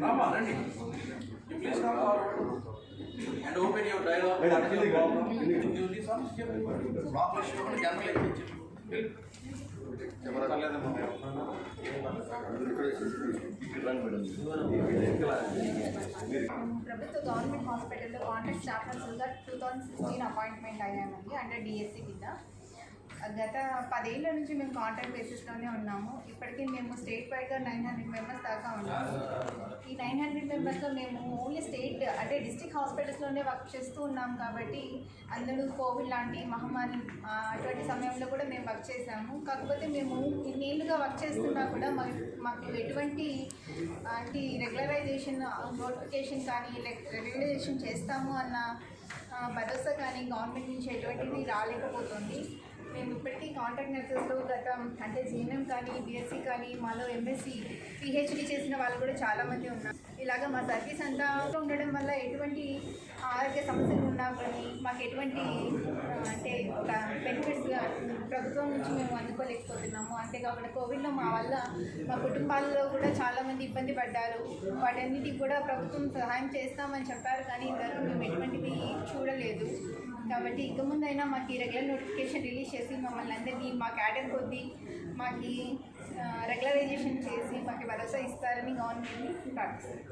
Rama, రండి. You please come forward and open your dialogue. Wait, What is your actually, problem? actually- You need some చెప్పండి. Problem issue కూడా general అయితే చెప్పు. ప్రభుత్వ government హాస్పిటల్లో contract staff నర్సులుగా two thousand sixteen appointment అయ్యామండి under DSC కింద గత పదేళ్ళ నుంచి మేము కాంట్రాక్ట్ బేసిస్లోనే ఉన్నాము. ఇప్పటికీ మేము స్టేట్ వైడ్గా నైన్ హండ్రెడ్ మెంబర్స్ దాకా ఉన్నాము. ఈ నైన్ హండ్రెడ్ మెంబర్స్లో మేము ఓన్లీ స్టేట్ అంటే డిస్టిక్ హాస్పిటల్స్లోనే వర్క్ చేస్తూ ఉన్నాం కాబట్టి అందరూ కోవిడ్ లాంటి మహమ్మారి అటువంటి సమయంలో కూడా మేము వర్క్ చేసాము కాకపోతే మేము ఇన్నేళ్ళుగా వర్క్ చేస్తున్నా కూడా మాకు మాకు ఎటువంటి అంటే రెగ్యులరైజేషన్ నోటిఫికేషన్ కానీ రెగ్యులరైజేషన్ చేస్తాము అన్న భరోసా కానీ గవర్నమెంట్ నుంచి ఎటువంటిది రాలేకపోతుంది. మేము ఇప్పటికీ కాంటాక్ట్ నర్సెస్లో గత అంటే జీఎన్ఎం కానీ బీఎస్సీ కానీ మాలో ఎంఎస్సీ పిహెచ్డి చేసిన వాళ్ళు కూడా చాలామంది ఉన్నారు. ఇలాగ మా సర్వీస్ అంతా ఉండడం వల్ల ఎటువంటి ఆరోగ్య సమస్యలు ఉన్నా కానీ మాకు ఎటువంటి అంటే ఒక బెనిఫిట్స్ ప్రభుత్వం నుంచి మేము అందుకోలేకపోతున్నాము. అంతేకాకుండా కోవిడ్లో మా వల్ల మా కుటుంబాల్లో కూడా చాలామంది ఇబ్బంది పడ్డారు. వాటన్నిటికి కూడా ప్రభుత్వం సహాయం చేస్తామని చెప్పారు కానీ ఇంతవరకు మేము ఎటువంటివి చూడలేదు. కాబట్టి ఇక ముందైనా మాకు ఈ రెగ్యులర్ నోటిఫికేషన్ రిలీజ్ చేసి మమ్మల్ని అందరినీ మా క్యాడర్ కొద్దీ మాకు రెగ్యులరైజేషన్ చేసి మాకు భరోసా ఇస్తారని గవర్నమెంట్ని ప్రార్థిస్తాను